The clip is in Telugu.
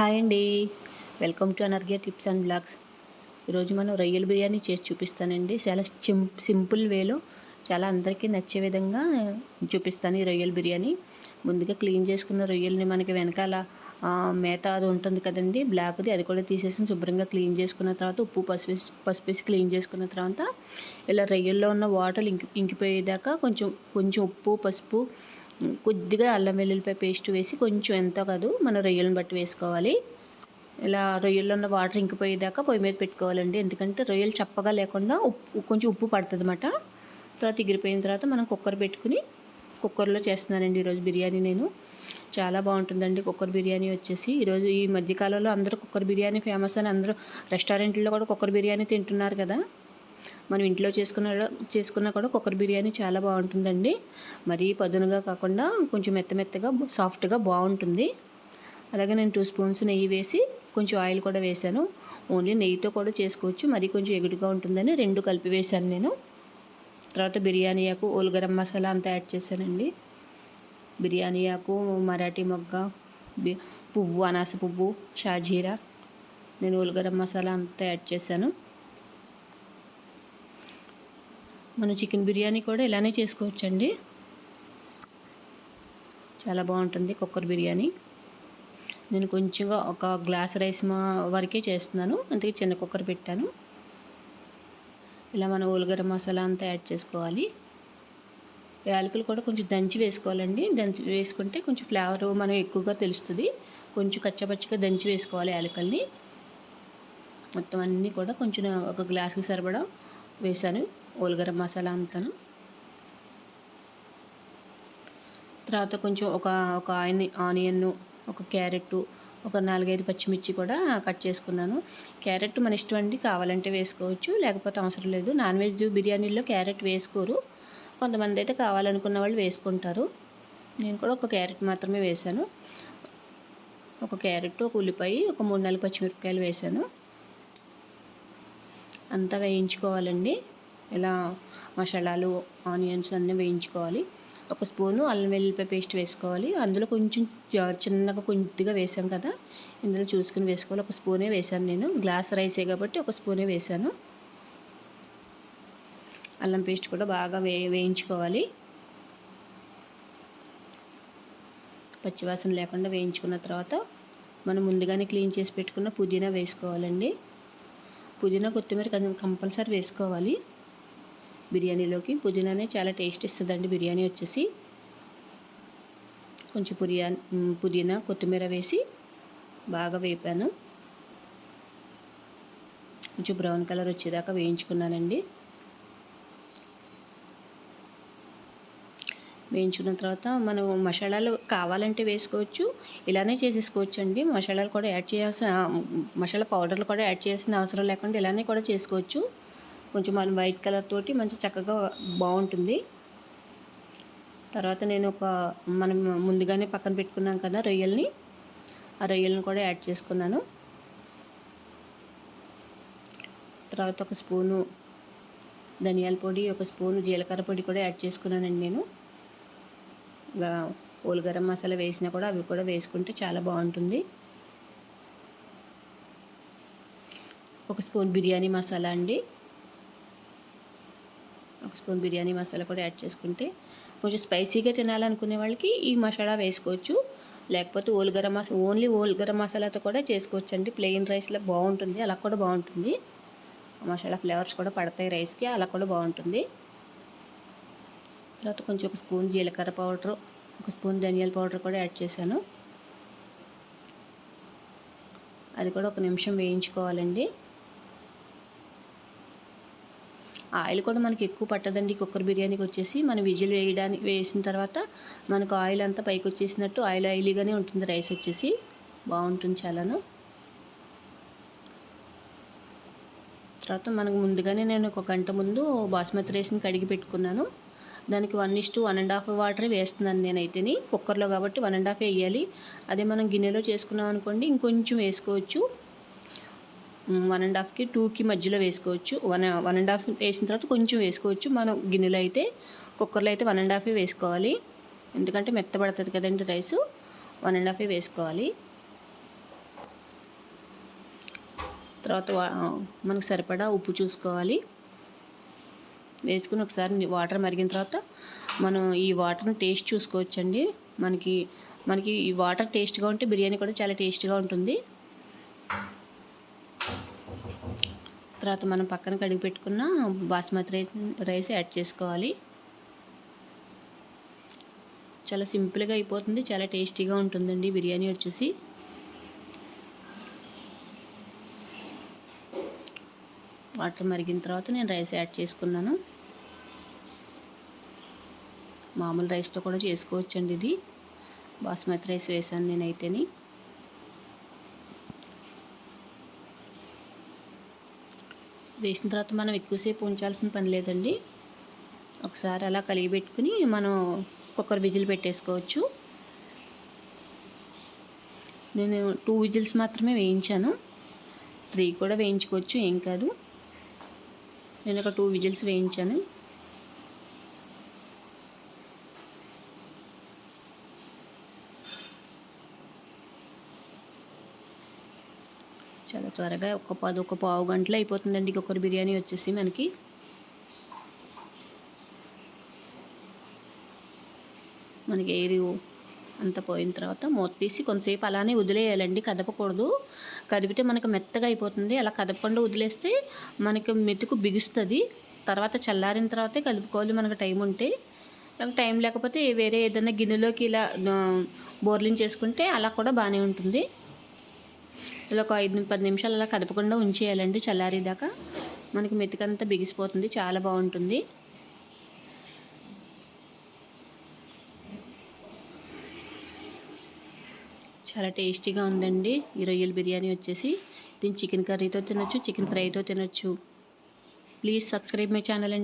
హాయ్ అండి. వెల్కమ్ టు అనర్గే టిప్స్ అండ్ బ్లాగ్స్. ఈరోజు మనం రొయ్యల బిర్యానీ చేసి చూపిస్తానండి. చాలా సిం సింపుల్ వేలో చాలా అందరికీ నచ్చే విధంగా చూపిస్తాను ఈ రొయ్యల బిర్యానీ. ముందుగా క్లీన్ చేసుకున్న రొయ్యల్ని మనకి వెనకాల మేత అది ఉంటుంది కదండి. బ్లాక్ది అది కూడా తీసేసి శుభ్రంగా క్లీన్ చేసుకున్న తర్వాత ఉప్పు పసుపు పసుపేసి పసుపు వేసి క్లీన్ చేసుకున్న తర్వాత ఇలా రొయ్యల్లో ఉన్న వాటర్ ఇంకి ఇంకిపోయేదాకా కొంచెం కొంచెం ఉప్పు పసుపు కొద్దిగా అల్లం వెల్లుల్లిపాయ పేస్ట్ వేసి కొంచెం ఎంత కాదు మన రొయ్యలను బట్టి వేసుకోవాలి. ఇలా రొయ్యల్లో ఉన్న వాటర్ ఇంకిపోయేదాకా పొయ్యి మీద పెట్టుకోవాలండి. ఎందుకంటే రొయ్యలు చప్పగా లేకుండా ఉప్పు కొంచెం ఉప్పు పడుతుంది అన్నమాట తర్వాత ఎగిరిపోయిన తర్వాత మనం కుక్కర్ పెట్టుకుని కుక్కర్లో చేస్తున్నానండి ఈరోజు బిర్యానీ నేను. చాలా బాగుంటుందండి కుక్కర్ బిర్యానీ వచ్చేసి. ఈరోజు ఈ మధ్యకాలంలో అందరూ కుక్కర్ బిర్యానీ ఫేమస్ అని అందరూ రెస్టారెంట్లో కూడా కుక్కర్ బిర్యానీ తింటున్నారు కదా. మనం ఇంట్లో చేసుకున్న చేసుకున్నా కూడా కుక్కర్ బిర్యానీ చాలా బాగుంటుందండి. మరీ పదునుగా కాకుండా కొంచెం మెత్త మెత్తగా సాఫ్ట్గా బాగుంటుంది. అలాగే నేను టూ స్పూన్స్ నెయ్యి వేసి కొంచెం ఆయిల్ కూడా వేశాను ఓన్లీ నెయ్యితో కూడా చేసుకోవచ్చు. మరీ కొంచెం ఎగుడుగా ఉంటుందని రెండు కలిపి వేశాను నేను. తర్వాత బిర్యానీ ఆకు ఓల్గరం మసాలా అంతా యాడ్ చేశానండి. బిర్యానీ ఆకు మరాఠీ మొగ్గ బి పువ్వు అనాస పువ్వు షాజీరా నేను ఓల్గరం మసాలా అంతా యాడ్ చేశాను. మనం చికెన్ బిర్యానీ కూడా ఇలానే చేసుకోవచ్చండి. చాలా బాగుంటుంది కుక్కర్ బిర్యానీ. నేను కొంచెంగా ఒక గ్లాస్ రైస్ మా వరకే చేస్తున్నాను అందుకే చిన్న కుక్కర్ పెట్టాను. ఇలా మనం ఉలగర మసాలా అంతా యాడ్ చేసుకోవాలి. యాలకులు కూడా కొంచెం దంచి వేసుకోవాలండి. దంచి వేసుకుంటే కొంచెం ఫ్లేవర్ మనం ఎక్కువగా తెలుస్తుంది. కొంచెం కచ్చపచ్చగా దంచి వేసుకోవాలి యాలకల్ని. మొత్తం అన్నీ కూడా కొంచెం ఒక గ్లాస్కి సరిపడా వేసాను ఓల్గరం మసాలా అంతాను. తర్వాత కొంచెం ఒక ఒక ఆని ఆనియన్ ఒక క్యారెట్ ఒక నాలుగైదు పచ్చిమిర్చి కూడా కట్ చేసుకున్నాను. క్యారెట్ మన ఇష్టం అండి కావాలంటే వేసుకోవచ్చు లేకపోతే అవసరం లేదు. నాన్ వెజ్ బిర్యానీలో క్యారెట్ వేసుకోరు. కొంతమంది అయితే కావాలనుకున్న వాళ్ళు వేసుకుంటారు. నేను కూడా ఒక క్యారెట్ మాత్రమే వేశాను. ఒక క్యారెట్ ఒక ఉల్లిపాయ ఒక మూడు నాలుగు పచ్చిమిరపకాయలు వేశాను. అంతా వేయించుకోవాలండి. ఇలా మసాలాలు ఆనియన్స్ అన్నీ వేయించుకోవాలి. ఒక స్పూను అల్లం వెల్లుల్లిపాయ పేస్ట్ వేసుకోవాలి. అందులో కొంచెం చిన్నగా కొద్దిగా వేసాం కదా ఇందులో చూసుకుని వేసుకోవాలి. ఒక స్పూనే వేసాను నేను. గ్లాస్ రైసే కాబట్టి ఒక స్పూనే వేసాను. అల్లం పేస్ట్ కూడా బాగా వే వేయించుకోవాలి. పచ్చివాసన లేకుండా వేయించుకున్న తర్వాత మనం ముందుగానే క్లీన్ చేసి పెట్టుకున్న పుదీనా వేసుకోవాలండి. పుదీనా కొత్తిమీర కొంచెం కంపల్సరీ వేసుకోవాలి. బిర్యానీలోకి. పుదీనానే చాలా టేస్ట్ ఇస్తుందండి బిర్యానీ వచ్చేసి. కొంచెం పురియా పుదీనా కొత్తిమీర వేసి బాగా వేపాను. కొంచెం బ్రౌన్ కలర్ వచ్చేదాకా వేయించుకున్నానండి. వేయించుకున్న తర్వాత మనం మసాలాలు కావాలంటే వేసుకోవచ్చు ఇలానే చేసేసుకోవచ్చు అండి మసాలాలు కూడా యాడ్ చేయాల్సిన మసాలా పౌడర్లు కూడా యాడ్ చేయాల్సిన అవసరం లేకుండా ఇలానే కూడా చేసుకోవచ్చు. కొంచెం మనం వైట్ కలర్ తోటి మంచి చక్కగా బాగుంటుంది. తర్వాత నేను ఒక మనం ముందుగానే పక్కన పెట్టుకున్నాం కదా రొయ్యల్ని ఆ రొయ్యలను కూడా యాడ్ చేసుకున్నాను. తర్వాత ఒక స్పూను ధనియాల పొడి ఒక స్పూను జీలకర్ర పొడి కూడా యాడ్ చేసుకున్నానండి నేను. ఇంకా గరం మసాలా వేసినా కూడా అవి కూడా వేసుకుంటే చాలా బాగుంటుంది. ఒక స్పూన్ బిర్యానీ మసాలా అండి. ఒక స్పూన్ బిర్యానీ మసాలా కూడా యాడ్ చేసుకుంటే కొంచెం స్పైసీగా తినాలనుకునే వాళ్ళకి ఈ మసాలా వేసుకోవచ్చు. లేకపోతే whole garam masala only whole garam మసాలాతో కూడా చేసుకోవచ్చు అండి ప్లెయిన్ రైస్లో బాగుంటుంది. అలా కూడా బాగుంటుంది. ఆ మసాలా ఫ్లేవర్స్ కూడా పడతాయి రైస్కి. అలా కూడా బాగుంటుంది. తర్వాత కొంచెం ఒక స్పూన్ జీలకర్ర పౌడర్ ఒక స్పూన్ ధనియాల పౌడర్ కూడా యాడ్ చేశాను. అది కూడా ఒక నిమిషం వేయించుకోవాలండి. ఆయిల్ కూడా మనకి ఎక్కువ పట్టదండి. కుక్కర్ బిర్యానీకి వచ్చేసి మనం విజిల్ వేయడానికి వేసిన తర్వాత మనకు ఆయిల్ అంతా పైకి వచ్చేసినట్టు ఆయిల్ ఆయిలీగానే ఉంటుంది రైస్ వచ్చేసి. బాగుంటుంది చాలాను. తర్వాత మనకు ముందుగానే నేను ఒక గంట ముందు బాస్మతి రైస్ని కడిగి పెట్టుకున్నాను. దానికి one is to one and half water వేస్తున్నాను నేనైతేని. కుక్కర్లో కాబట్టి వన్ అండ్ హాఫ్ వేయాలి. అదే మనం గిన్నెలో చేసుకున్నాం అనుకోండి ఇంకొంచెం వేసుకోవచ్చు. వన్ అండ్ హాఫ్కి టూకి మధ్యలో వేసుకోవచ్చు. వన్ వన్ అండ్ హాఫ్ వేసిన తర్వాత కొంచెం వేసుకోవచ్చు. మనం గిన్నెలో అయితే కుక్కర్లో అయితే వన్ అండ్ హాఫే వేసుకోవాలి. ఎందుకంటే మెత్తబడుతుంది కదండి రైసు. వన్ అండ్ హాఫే వేసుకోవాలి. తర్వాత మనకు సరిపడా ఉప్పు చూసుకోవాలి. వేసుకుని ఒకసారి వాటర్ మరిగిన తర్వాత మనం ఈ వాటర్ని టేస్ట్ చూసుకోవచ్చండి. మనకి మనకి ఈ వాటర్ టేస్ట్గా ఉంటే బిర్యానీ కూడా చాలా టేస్ట్గా ఉంటుంది. తర్వాత మనం పక్కన కడిగి పెట్టుకున్న బాస్మతి రైస్ రైస్ యాడ్ చేసుకోవాలి. చాలా సింపుల్గా అయిపోతుంది చాలా టేస్టీగా ఉంటుందండి బిర్యానీ వచ్చేసి. వాటర్ మరిగిన తర్వాత నేను రైస్ యాడ్ చేసుకున్నాను. మామూలు రైస్తో కూడా చేసుకోవచ్చండి ఇది. బాస్మతి రైస్ వేసాను నేనైతేని. వేసిన తర్వాత మనం ఎక్కువసేపు ఉంచాల్సిన పని లేదండి. ఒకసారి అలా కలిగి పెట్టుకుని మనం కుక్కర్ విజిల్ పెట్టేసుకోవచ్చు. నేను టూ విజిల్స్ మాత్రమే వేయించాను. త్రీ కూడా వేయించుకోవచ్చు ఏం కాదు. నేను ఒక టూ విజిల్స్ వేయించాను. చాలా త్వరగా ఒక పది ఒక పావు గంటలో అయిపోతుందండి కుక్కర్ బిర్యానీ వచ్చేసి మనకి. మనకి ఏది అంత పోయిన తర్వాత మూత తీసి కొంతసేపు అలానే వదిలేయాలండి కదపకూడదు. కదిపితే మనకు మెత్తగా అయిపోతుంది. అలా కదపకుండా వదిలేస్తే మనకి మెతుకు బిగుస్తుంది. తర్వాత చల్లారిన తర్వాతే కలుపుకోవాలి మనకు టైం ఉంటే. నాకు టైం లేకపోతే వేరే ఏదైనా గిన్నెలోకి ఇలా బోర్లింగ్ చేసుకుంటే అలా కూడా బాగానే ఉంటుంది. ఇలా ఒక ఐదు పది నిమిషాలు అలా కదపకుండా ఉంచేయాలండి చల్లారేదాకా. మనకి మెతుకంతా బిగిసిపోతుంది చాలా బాగుంటుంది. చాలా టేస్టీగా ఉందండి ఈ రొయ్యల బిర్యానీ వచ్చేసి. దీన్ని చికెన్ కర్రీతో తినొచ్చు చికెన్ ఫ్రైతో తినొచ్చు. ప్లీజ్ సబ్స్క్రైబ్ మై ఛానల్ అండి.